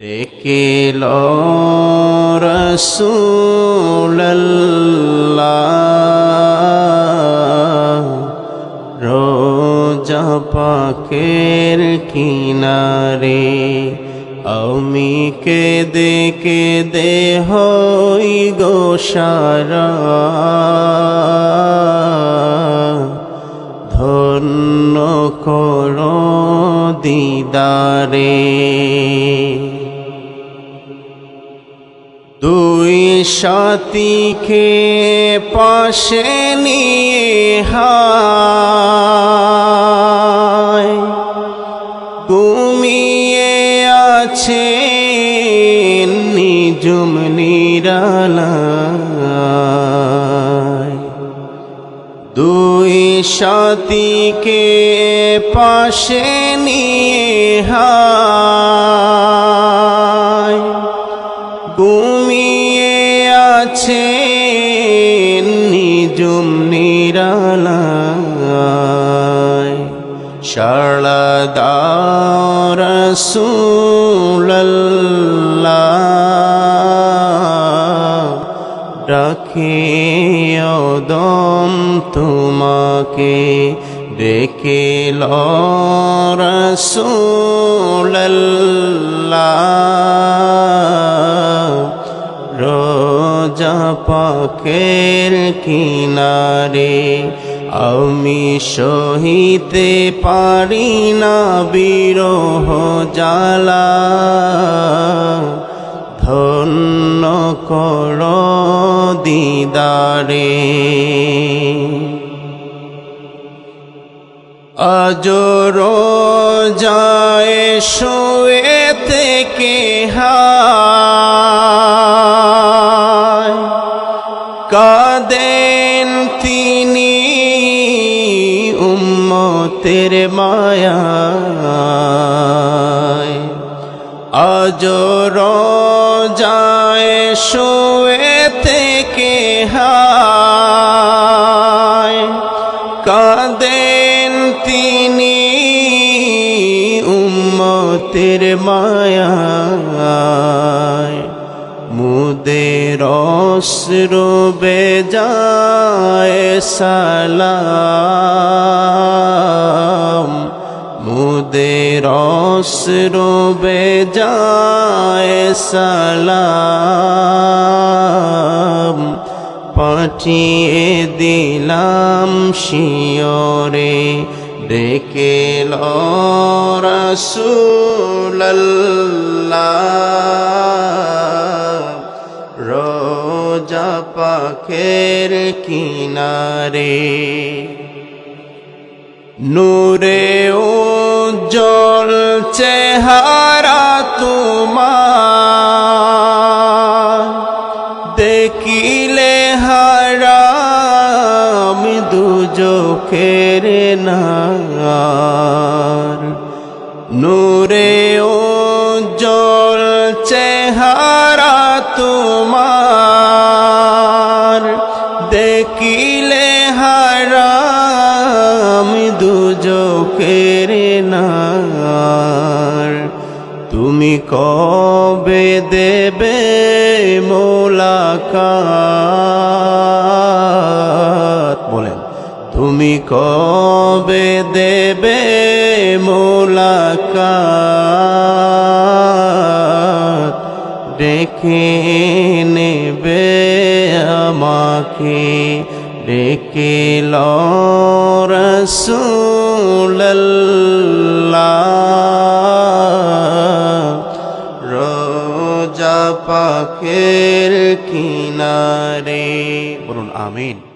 ডেকেল রসুল্লাহ কিনারে আমি কেদে কেদে হই গোসারা ধন্য কর দিদারে। দুই সাথীকে পাশে নিয়ে হায়। আছে নিজুম নিরালায়। দুই সাথীকে পাশে নিয়ে নিজুম নিরালায় শারদার ডাকে দম তোমাকে ডেকে রসুল্লাহ পাকের কিনারে আমি সহিতে পারি না বিরহ জালা ধন্য কর দিদারে। আজর যায় শোয়ে থেকে হায় উম্মতের মায়া আজর যায় শোয়ে থেকে হায়। কাঁদেন তিনি উম্মতের মায়ায়। মুদের অশ্রবে যায় সালাম। মুদের অশ্রবে যায় সালাম। পাঠিয়ে দিলাম শিয়রে ডেকে রসুল্লাহ রোজা পাখের কিনারে নূরে উজ্জ্বল চেহারা তোমার। দেখিলে হারাম দুজোখের নার নূরে উজ্জ্বল চেহারা নার তুমি কবে দেবে মোলাকাত? বলেন তুমি কবে দেবে মোলাকাত? ডেকে নেবে আমাকে ডেকে রোজা পাখের কিনারে। বলুন আমিন।